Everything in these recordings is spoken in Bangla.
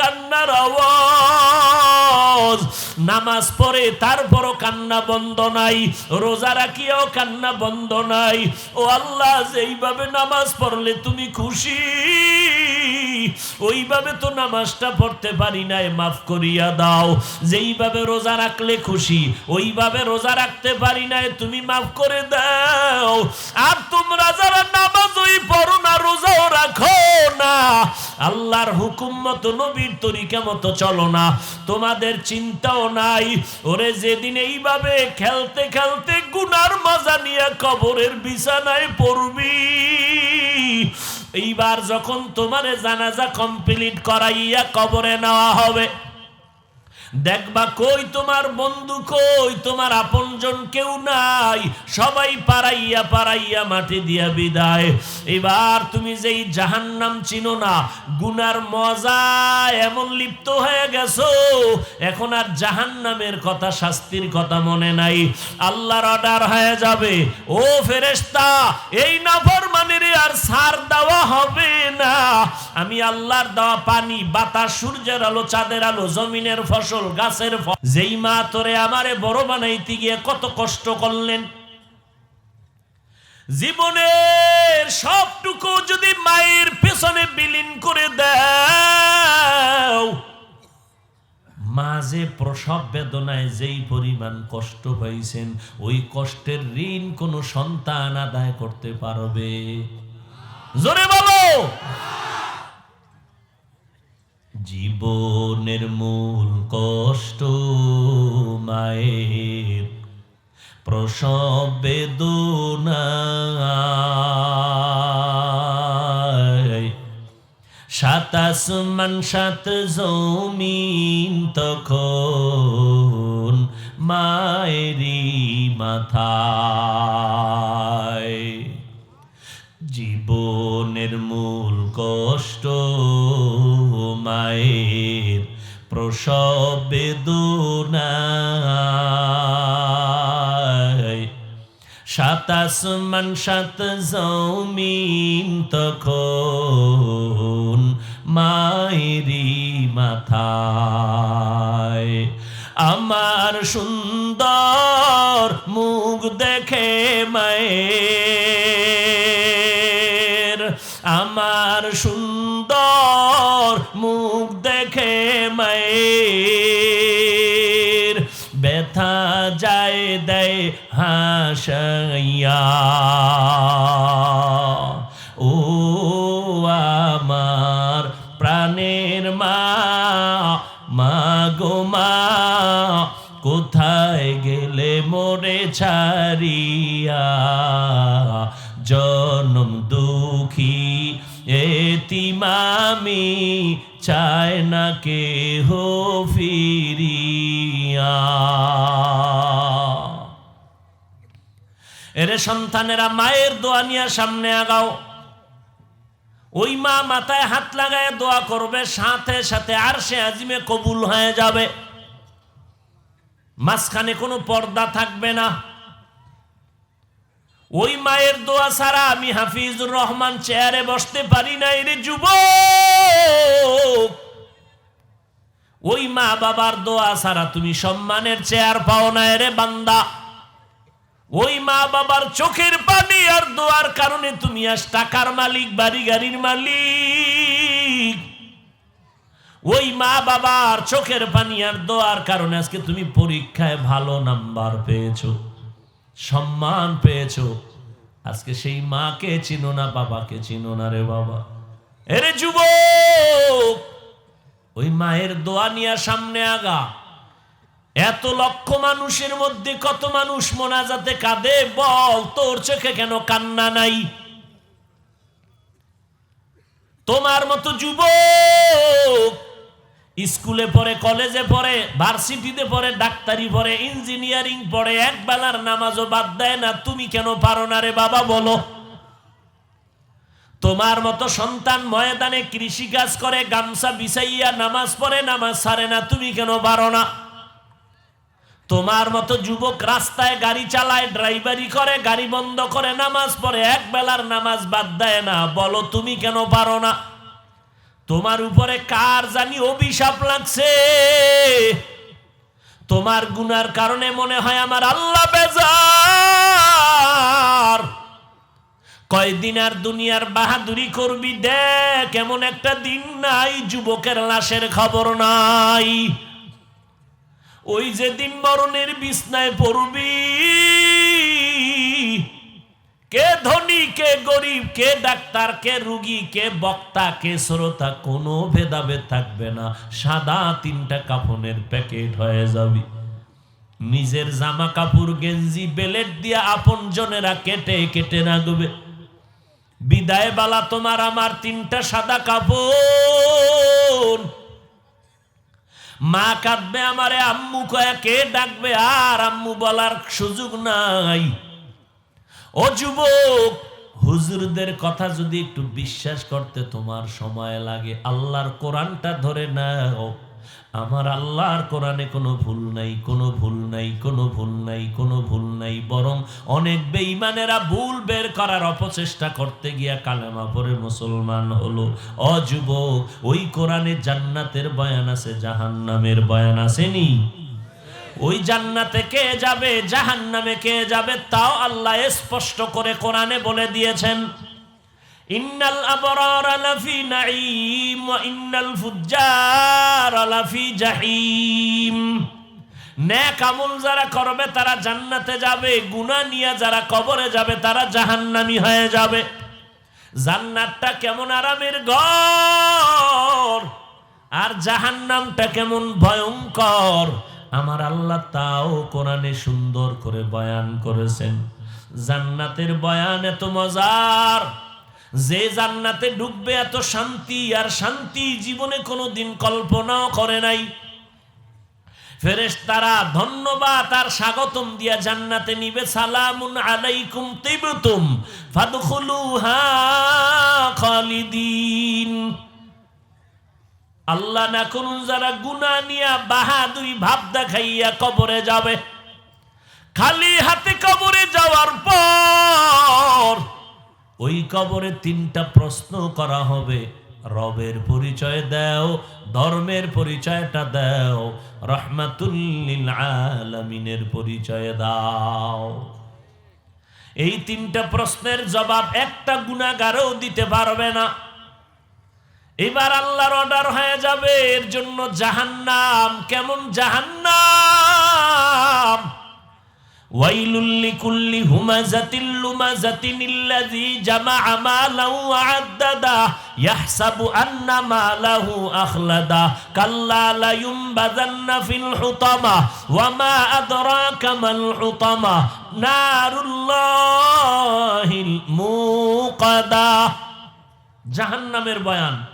কান্নার আওয়াজ। নামাজ পড়ে তারপরও কান্না বন্ধ নাই, রোজা রাখিয়াও কান্না বন্ধ নাই। ও আল্লাহ, যেইভাবে নামাজ পড়লে তুমি খুশি? ওইভাবে তো নামাজটা পড়তে পারি নাই, মাফ করিয়া দাও। যেইভাবে রোজা রাখলে খুশি, ওইভাবে রোজা রাখতে পারি নাই, তুমি মাফ করে দাও। আর তোমরা যারা নামাজ ওই পড়ো না, রোজাও রাখো না। আল্লাহর হুকুম মতো, নবীর তরিকা মতো চলো না। তোমাদের চিন্তাও নাই। ওরে, যেদিন এইভাবে খেলতে খেলতে গুনার মজা নিয়ে কবরের বিছানায় পড়বি। এইবার যখন তোমার জানাজা কমপ্লিট করাইয়া কবরে নেওয়া হবে দেখবা কই তোমার বন্ধু কই? তোমার আপনজন কেউ নাই। সবাই পারাইয়া পারাইয়া মাটি দিয়া বিদায়। এবার তুমি যেই জাহান্নাম চিনো না, গুনার মজা এমন লিপ্ত হয়ে গেছো, এখন আর জাহান্নামের কথা, শাস্তির কথা মনে নাই। আল্লাহর অর্ডার হয়ে যাবে। ও ফেরেশতা, এই নাফরমানের আর সার দেওয়া হবে না। আমি আল্লাহর দেওয়া পানি, বাতাস, সূর্যের আলো, চাঁদের আলো, জমিনের ফসল গাছের ফল। যেই মা তোরে আমারে বড় বানাইতে গিয়ে কত কষ্ট করলেন। জীবনের সবটুকু যদি মায়ের পেছনে বিলীন করে দাও মাঝে প্রসব বেদনায় যেই পরিমাণ কষ্ট পাইছেন, ওই কষ্টের ঋণ কোনো সন্তান আদায় করতে পারবে। জোরে বলো জীবনের মূল কষ্ট মায়ের প্রসব বেদনায়। সাত আসমান সাত জমিন তখন মায়েরই মাথায়। জীবনের মূল কষ্ট মায়ের প্রসব বেদনায় সাত আসমান, সাত জমিন তখন মায়েরই মাথায়। আমার সুন্দর মুখ দেখে মায়ের। আমার সুন্দর ব্যথা যায়, দেয় হাসাইয়া। ও আমার প্রাণের মা মা গো মা, কোথায় গেলে মোরে ছাড়িয়া? জনম দুঃখী এতিমামি চায় না কে হো ফিরিয়া। এরে সন্তানেরা, মায়ের দোয়া নিয়ে সামনে আগাও। ওই মা মাথায় হাত লাগায় দোয়া করবে, সাথে সাথে আর সে আজিমে কবুল হয়ে যাবে। মাঝখানে কোনো পর্দা থাকবে না। ওই মায়ের দোয়া ছাড়া আমি হাফিজুর রহমান চেয়ারে বসতে পারি না রে যুব ওই মা বাবার দোয়া ছাড়া তুমি সম্মানের চেয়ার পাও না রে বান্দা। ওই মা বাবার চোখের পানি আর দোয়ার কারণে তুমি আজ টাকার মালিক, বাড়ি গাড়ির মালিক। ওই মা বাবার চোখের পানি আর দোয়ার কারণে আজকে তুমি পরীক্ষায় ভালো নাম্বার পেয়েছ। সম্মান পেয়েছ। আজকে সেই মাকে চিনো না, বাবাকে চিনো না রে বাবা। এরে যুবক, ওই মায়ের দোয়া নিয়ে সামনে আগা। এত লক্ষ মানুষের মধ্যে কত মানুষ মোনাজাতে কাঁদে, বল, তোর চোখে কেন কান্না নাই? তোমার মতো যুবক স্কুলে পড়ে, কলেজে পড়ে, ভার্সিটিতে পড়ে, ডাক্তারি পড়ে, ইঞ্জিনিয়ারিং পড়ে, এক বেলার নামাজও বাদ দেয় না। তুমি কেন পারো না রে বাবা, বলো। তোমার মতো সন্তান ময়দানে কৃষি কাজ করে, গামছা বিছাইয়া নামাজ পড়ে, নামাজ সারে না, তুমি কেন পারো না? তোমার মতো যুবক রাস্তায় গাড়ি চালায়, ড্রাইভারি করে, গাড়ি বন্ধ করে, নামাজ পড়ে, এক বেলার নামাজ বাদ দেয় না। বলো, তুমি কেন পারো না? তোমার উপরে কার জানি অভিশাপ লাগছে? তোমার গুনার কারণে মনে হয় আমার আল্লাহ বেজার। কয়দিন আর দুনিয়ার বাহাদুরি করবি দেখ, এমন একটা দিন নাই, যুবকের লাশের খবর নাই। ওই যে দিন মরণের বিছনায় পড়বি কে গরিব, কে ডাক্তার, কে রুগী, কে বক্তা, কে শ্রোতা, কোনো ভেদাভেদ থাকবে না। সাদা তিনটা কাফনের প্যাকেট হয়ে যাবি। নিজের জামা কাপড় গেঞ্জি, বেলেট দিয়া আপন জনেরা কেটে কেটে রাখবে। বিদায় বালা তোমার আমার তিনটা সাদা কাপড়। মা কাঁদবে আমারে, আম্মু কয়া, কে ডাকবে? আর আম্মু বলার সুযোগ নাই। ও যুবক হুজুরদের কথা যদি একটু বিশ্বাস করতে তোমার সময় লাগে, আল্লাহর কোরআনটা ধরে নাও। আমার আল্লাহর কোরআনে কোনো ভুল নাই, কোনো ভুল নাই, কোনো ভুল নাই, কোনো ভুল নাই, বরং অনেক বেঈমানেরা ভুল বের করার অপচেষ্টা করতে গিয়া কালেমা পরে মুসলমান হলো। অযুবক ওই কোরআনে জান্নাতের বয়ান আছে, জাহান্নামের বয়ান আসেনি? ওই জান্নাতে কে যাবে, জাহান্নামে কে যাবে, তাও আল্লাহ স্পষ্ট করে কোরআনে বলে দিয়েছেন। ইন্নাল আবরার লাফি নাঈম ওয়া ইন্নাল ফুজ্জার লাফি জাহিম। নেক আমল যারা করবে, তারা জান্নাতে যাবে, গুনাহ নিয়ে যারা কবরে যাবে, তারা জাহান্নামী হয়ে যাবে। জান্নাতটা কেমন আরামের ঘর, আর জাহান্নামটা কেমন ভয়ঙ্কর। আমার আল্লাহ তাও কোরআনে সুন্দর করে বয়ান করেছেন। জান্নাতের বয়ান এত মজার। যে জান্নাতে ঢুকবে এত শান্তি, আর শান্তি জীবনে কোনো দিন কল্পনাও করে নাই। ফেরেশতারা ধন্যবাদ আর স্বাগতম দিয়া জান্নাতে নিবে। সালামুন আলাইকুম তিবতুম ফাদখুলুহা খালিদিন। আল্লাহ না করুন যারা গুনা নিয়া বাহাদুরি ভাব দেখাইয়া কবরে যাবে। খালি হাতে কবরে যাওয়ার পর ওই কবরে তিনটা প্রশ্ন করা হবে। রবের পরিচয় দাও, ধর্মের পরিচয়টা দাও, রহমাতুল্লিল আলামিনের পরিচয় দাও। এই তিনটা প্রশ্নের জবাব একটা গুণাগারও দিতে পারবে না। এবার আল্লাহর অর্ডার হয়ে যাবে, এর জন্য জাহান্নাম, কেমন জাহান্নাম? ওয়াইলুল লিকুল্লি হুমাজাতিল লুমাজাতিন ইল্লাযী জামাআ মালাহু ওয়া আদ্দাদা, ইয়াহসাবু আন্না মালাহু আখলাদা, কাল্লা লা ইউমবাযান্না ফিল হুতামা, ওয়া মা আদরাকা মাল হুতামা, নারুল্লাহিল মুকাদা। জাহান্নামের বয়ান।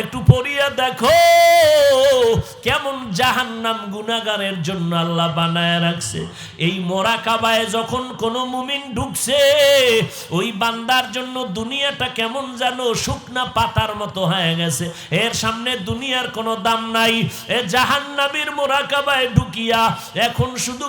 একটু পড়িয়া দেখো, কেমন জাহান্নাম গুনাহগারের জন্য আল্লাহ বানায় রাখছে। এই মোরাকাবায় যখন কোন মুমিন ঢুকছে, ওই বান্দার জন্য দুনিয়াটা কেমন যেন শুকনা পাতার মতো হয়ে গেছে। এর সামনে দুনিয়ার কোনো দাম নাই। এ জাহান্নামীর মোরাকাবায় ঢুকিয়া এখন শুধু